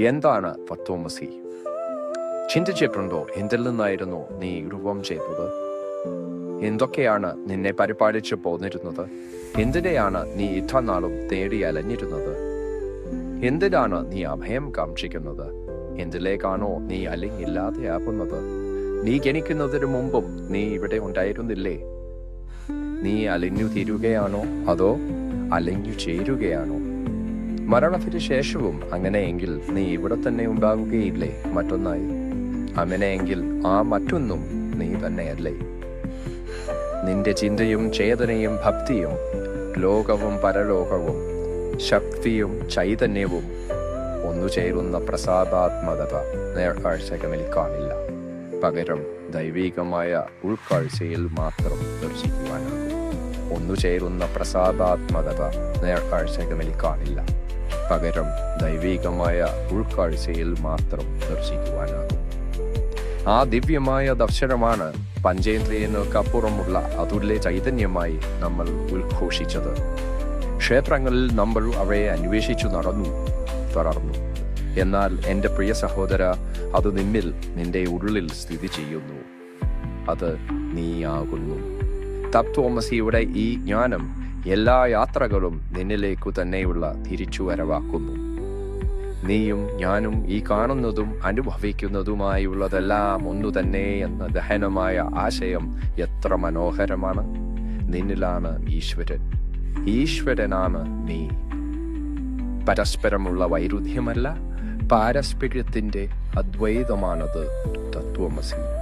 എന്താണ് പത്തോമസി? ചിന്തിച്ചിട്ടുണ്ടോ എന്തിൽ നിന്നായിരുന്നു നീ രൂപം ചെയ്തത്? എന്തൊക്കെയാണ് നിന്നെ പരിപാലിച്ചു പോന്നിരുന്നത്? എന്തിനെയാണ് നീ ഇത്രനാളും തേടി അലഞ്ഞിരുന്നത്? എന്തിനാണ് നീ അഭയം കാക്ഷിക്കുന്നത്? എന്തിലേക്കാണോ നീ അലിങ്ങില്ലാതെയാകുന്നത് നീ ജനിക്കുന്നതിന് മുമ്പും നീ ഇവിടെ ഉണ്ടായിരുന്നില്ലേ? നീ അലിഞ്ഞു തീരുകയാണോ അതോ അലിഞ്ഞു ചേരുകയാണോ മരണത്തിന് ശേഷവും അങ്ങനെയെങ്കിൽ നീ ഇവിടെ തന്നെ ഉണ്ടാകുകയില്ലേ മറ്റൊന്നായി? അങ്ങനെയെങ്കിൽ ആ മറ്റൊന്നും നീ തന്നെയല്ലേ? നിന്റെ ചിന്തയും ചേതനയും ഭക്തിയും ലോകവും പരലോകവും ശക്തിയും ചൈതന്യവും ഒന്നു ചേരുന്ന പ്രസാദാത്മകത നേർക്കാഴ്ചകളിൽ കാണില്ല. പകരം ദൈവികമായ ഉൾക്കാഴ്ചയിൽ മാത്രം ദർശിക്കുവാനാകും. ഒന്നു ചേരുന്ന പ്രസാദാത്മകത നേർക്കാഴ്ചകളിൽ കാണില്ല. പകരം ദൈവികമായ ഉൾക്കാഴ്ചയിൽ മാത്രം ദർശിക്കുവാനാകും. ആ ദിവ്യമായ ദർശനമാണ് പഞ്ചേന്ദ്രിയനക്കപ്പുറമുള്ള അതുല്യ ചൈതന്യമായി നമ്മൾ ഉദ്ഘോഷിച്ചത്. ക്ഷേത്രങ്ങളിൽ നമ്മൾ അവയെ അന്വേഷിച്ചു നടന്നു തുടർന്നു എന്നാൽ എന്റെ പ്രിയ സഹോദര അത് നിന്നിൽ നിന്റെ ഉള്ളിൽ സ്ഥിതി ചെയ്യുന്നു. അത് നീയാകുന്നു. തത്വമസിയുടെ ഈ ജ്ഞാനം എല്ലാ യാത്രകളും നിന്നിലേക്കു തന്നെയുള്ള തിരിച്ചുവരവാക്കുന്നു. നീയും ഞാനും ഈ കാണുന്നതും അനുഭവിക്കുന്നതുമായുള്ളതെല്ലാം ഒന്നു തന്നെ എന്ന ദഹനമായ ആശയം എത്ര മനോഹരമാണ്. നിന്നിലാണ് ഈശ്വരൻ. ഈശ്വരനാണ് നീ. പരസ്പരമുള്ള വൈരുദ്ധ്യമല്ല പാരസ്പര്യത്തിന്റെ അദ്വൈതമാണത് തത്വമസി.